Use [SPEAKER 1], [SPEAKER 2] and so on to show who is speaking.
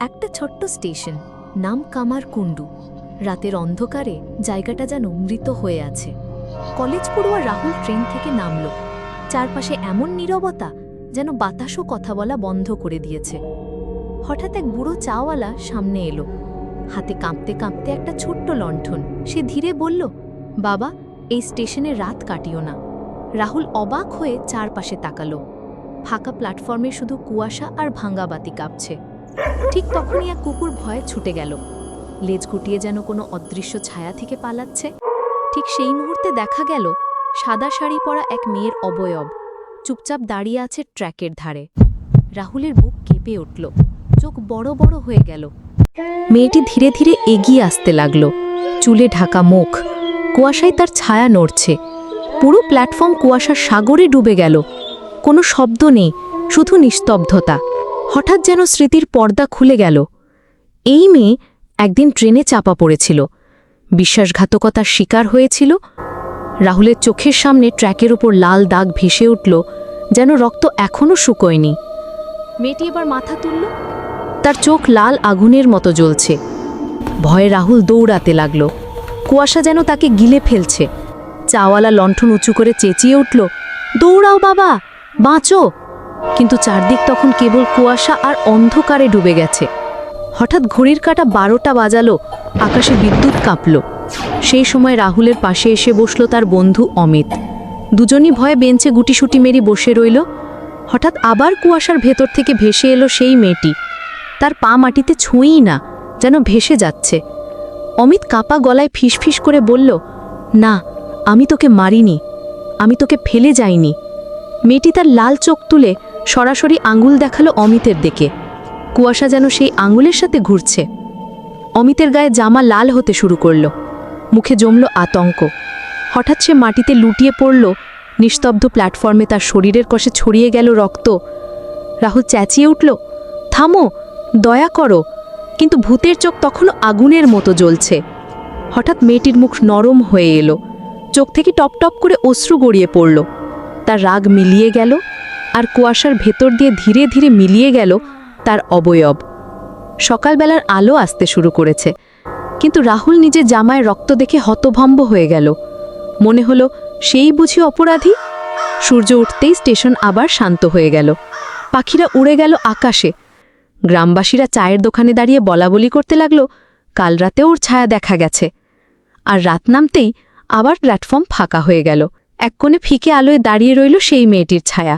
[SPEAKER 1] একটা ছোট্ট স্টেশন, নাম কামার কুণ্ডু রাতের অন্ধকারে জায়গাটা যেন মৃত হয়ে আছে। কলেজ পড়ুয়া রাহুল ট্রেন থেকে নামল। চারপাশে এমন নীরবতা যেন বাতাসও কথা বলা বন্ধ করে দিয়েছে। হঠাৎ এক বুড়ো চাওয়ালা সামনে এলো। হাতে কাঁপতে কাঁপতে একটা ছোট্ট লণ্ঠন। সে ধীরে বলল, বাবা, এই স্টেশনে রাত কাটিও না। রাহুল অবাক হয়ে চারপাশে তাকালো। ফাঁকা প্ল্যাটফর্মে শুধু কুয়াশা আর ভাঙা বাতি কাঁপছে। ঠিক তখনই এক কুকুর ভয়ে ছুটে গেল। লেজ গুটিয়ে যেন কোনো অদৃশ্য ছায়া থেকে পালাচ্ছে। ঠিক সেই মুহূর্তে দেখা গেল, সাদা শাড়ি পরা এক মেয়ের অবয়ব চুপচাপ দাঁড়িয়ে আছে ট্র্যাকের ধারে। রাহুলের বুক কেঁপে উঠল, চোখ বড় বড় হয়ে গেল। মেয়েটি ধীরে ধীরে এগিয়ে আসতে লাগল। চুলে ঢাকা মুখ, কুয়াশায় তার ছায়া নড়ছে। পুরো প্ল্যাটফর্ম কুয়াশার সাগরে ডুবে গেল। কোনো শব্দ নেই, শুধু নিস্তব্ধতা। হঠাৎ যেন স্মৃতির পর্দা খুলে গেল। এই মেয়ে একদিন ট্রেনে চাপা পড়েছিল। বিশ্বাসঘাতকতার শিকার হয়েছিল। রাহুলের চোখের সামনে ট্র্যাকের ওপর লাল দাগ ভেসে উঠল, যেন রক্ত এখনও শুকোয়নি। মেয়েটি এবার মাথা তুলল। তার চোখ লাল আগুনের মতো জ্বলছে। ভয়ে রাহুল দৌড়াতে লাগল। কুয়াশা যেন তাকে গিলে ফেলছে। চাওয়ালা লণ্ঠন উঁচু করে চেঁচিয়ে উঠল, দৌড়াও বাবা, বাঁচো। কিন্তু চারদিক তখন কেবল কুয়াশা আর অন্ধকারে ডুবে গেছে। হঠাৎ ঘড়ির কাটা বারোটা বাজালো, আকাশে বিদ্যুৎ কাঁপল। সেই সময় রাহুলের পাশে এসে বসল তার বন্ধু অমিত। দুজনই ভয়ে বেঞ্চে গুটিসুটি মেরি বসে রইল। হঠাৎ আবার কুয়াশার ভেতর থেকে ভেসে এলো সেই মেয়েটি। তার পা মাটিতে ছুঁই না, যেন ভেসে যাচ্ছে। অমিত কাপা গলায় ফিসফিস করে বলল, না, আমি তোকে মারিনি, আমি তোকে ফেলে যাইনি। মেয়েটি তার লাল চোখ তুলে সরাসরি আঙুল দেখাল অমিতের দিকে। কুয়াশা যেন সেই আঙুলের সাথে ঘুরছে। অমিতের গায়ে জামা লাল হতে শুরু করল। মুখে জমল আতঙ্ক। হঠাৎ সে মাটিতে লুটিয়ে পড়ল। নিস্তব্ধ প্ল্যাটফর্মে তার শরীরের কষে ছড়িয়ে গেল রক্ত। রাহুল চেঁচিয়ে উঠল, থামো, দয়া করো। কিন্তু ভূতের চোখ তখনও আগুনের মতো জ্বলছে। হঠাৎ মেয়েটির মুখ নরম হয়ে এলো। চোখ থেকে টপ টপ করে অশ্রু গড়িয়ে পড়ল। তার রাগ মিলিয়ে গেল। আর কুয়াশার ভেতর দিয়ে ধীরে ধীরে মিলিয়ে গেল তার অবয়ব। সকালবেলার আলো আসতে শুরু করেছে, কিন্তু রাহুল নিজে জামায় রক্ত দেখে হতভম্ব হয়ে গেল। মনে হলো, সেই বুঝি অপরাধী? সূর্য উঠতেই স্টেশন আবার শান্ত হয়ে গেল। পাখিরা উড়ে গেল আকাশে। গ্রামবাসীরা চায়ের দোকানে দাঁড়িয়ে বলাবলি করতে লাগল, কাল রাতে ওর ছায়া দেখা গেছে। আর রাত নামতেই আবার প্ল্যাটফর্ম ফাঁকা হয়ে গেল। এক কোণে ফিকে আলোয় দাঁড়িয়ে রইল সেই মেয়েটির ছায়া।